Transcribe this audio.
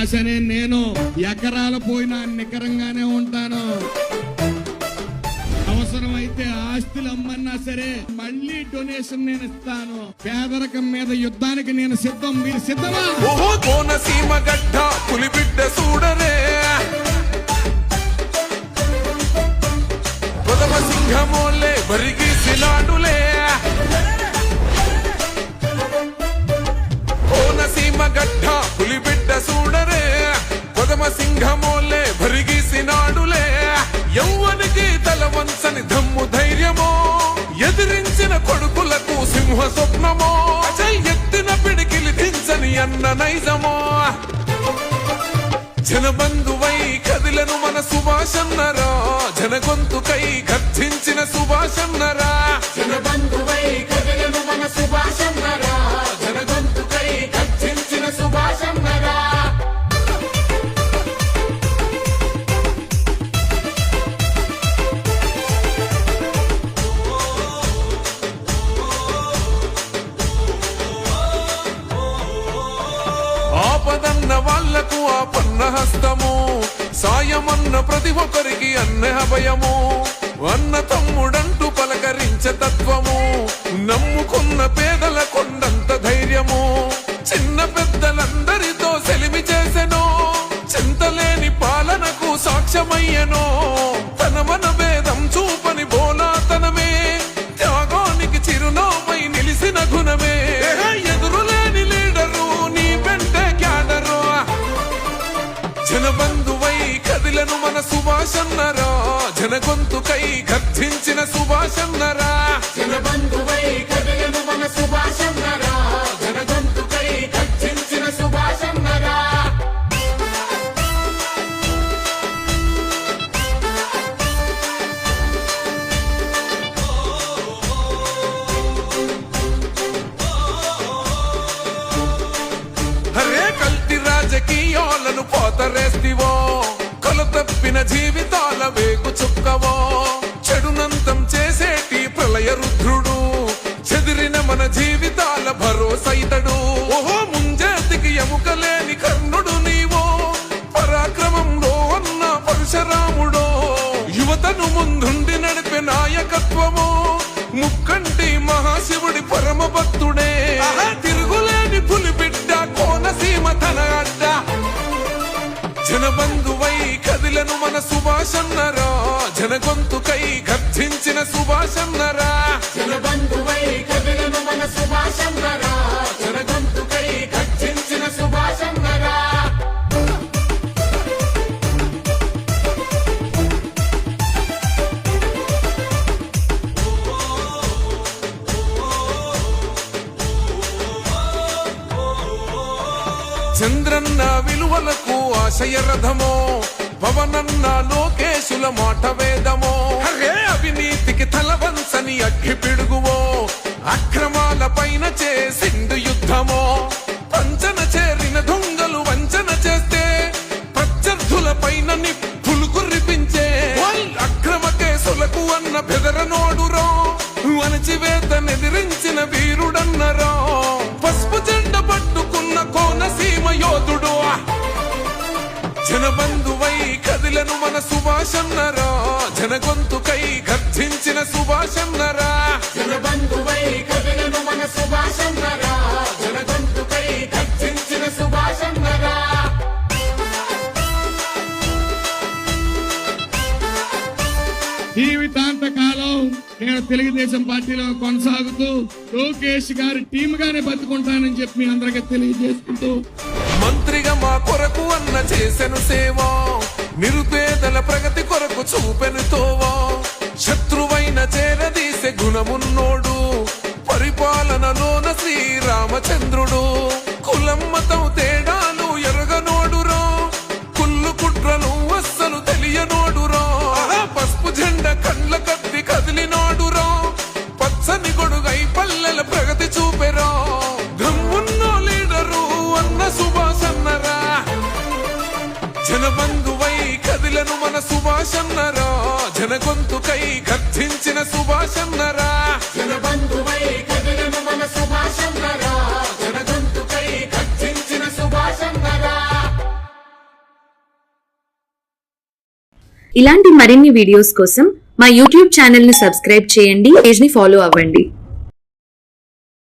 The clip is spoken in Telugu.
సుభాష్ నేను ఎకరాలు పోయినా నికరంగానే ఉంటాను. అవసరమైతే ఆస్తులు అమ్మన్నా సరే మళ్ళీ డొనేషన్ నేను ఇస్తాను. పేదరికం మీద యుద్ధానికి నేను సిద్ధం. మీరు సిద్ధమా? ఓహో కోనసీమ గడ్డ పులిబిడ్డ చూడరే కొదమ సింహమోలే కోనసీమ గడ్డ పులిబిడ్డ చూడరే. పదమ సింహమోలే భరిగిసినాడులే. యౌవనికి తల వంచని దమ్ము ధైర్యమో. ఎదిరించిన కొడుకులకు సింహ స్వప్నమో ఎత్తిన పిడికిలి దించని అన్న నైజమో. జనబంధువై కదిలను మన సుభాషన్నరా జన గొంతుకై గర్జించిన సుభాషన్నరా అన్న హస్తము సాయమన్న ప్రతి ఒక్కరికి అన్న అభయము అన్న తమ్ముడంటూ పలకరించే తత్వము. నమ్ముకున్న పేదల జనబంధువై కదిలను మన సుభాషన్నరా జన గొంతుకై గర్జించిన సుభాషన్నరా జనబంధువై కదిలను మన సుభాషన్న కళ్ళు పోతరేస్తివో? కలు తప్పిన జీవితాల వేగు చుక్కవో? చెడునంతం చేసేటి ప్రళయ రుద్రుడు చెదిరిన మన జీవితాల భరోసైతడు ఓహో ముంజేతికి ఎముకలేని కర్ణుడు నీవో. పరాక్రమంలో ఉన్న పరశురాముడో. యువతను ముందుండి నడిపే నాయకత్వము. ముక్కంటి జనబంధువై కదిలను మన సుభాషన్నరా. జన గొంతుకై గర్జించిన సుభాషన్నరా. జనబంధువై చంద్రన్న విలువలకు ఆశయ రథమో పవనన్న లోకేశుల మాట వేదమో. హరే అవినీతికి తలవంచని అగ్గిపిడు జనబంధువై కదిలను మన సుభాషన్నరా జన గొంతుకై గర్జించిన సుభాషన్నరా. జనబంధువై కదిలను మన సుభాషన్నరా జనగొంతుకై గర్జించిన సుభాషన్నరా. జీవితాంత కాలం నేను తెలుగుదేశం పార్టీలో కొనసాగుతూ లోకేష్ గారి టీమ్ గానే బతుకుంటానని చెప్పి మీ అందరికీ తెలియజేసుకుంటూ మంత్రిగా కొరకు అన్న చేసెను సేవ. నిరుపేదల ప్రగతి కొరకు చూపెను తోవా. శత్రువైన సుభాషన్నరా జన గొంతుకై సుభాషన్నరా. జన బంధువై మన సుభాషన్నరా ఇలాంటి మరిన్ని వీడియోస్ కోసం మా యూట్యూబ్ ఛానల్ని సబ్స్క్రైబ్ చేయండి పేజ్ని ఫాలో అవ్వండి.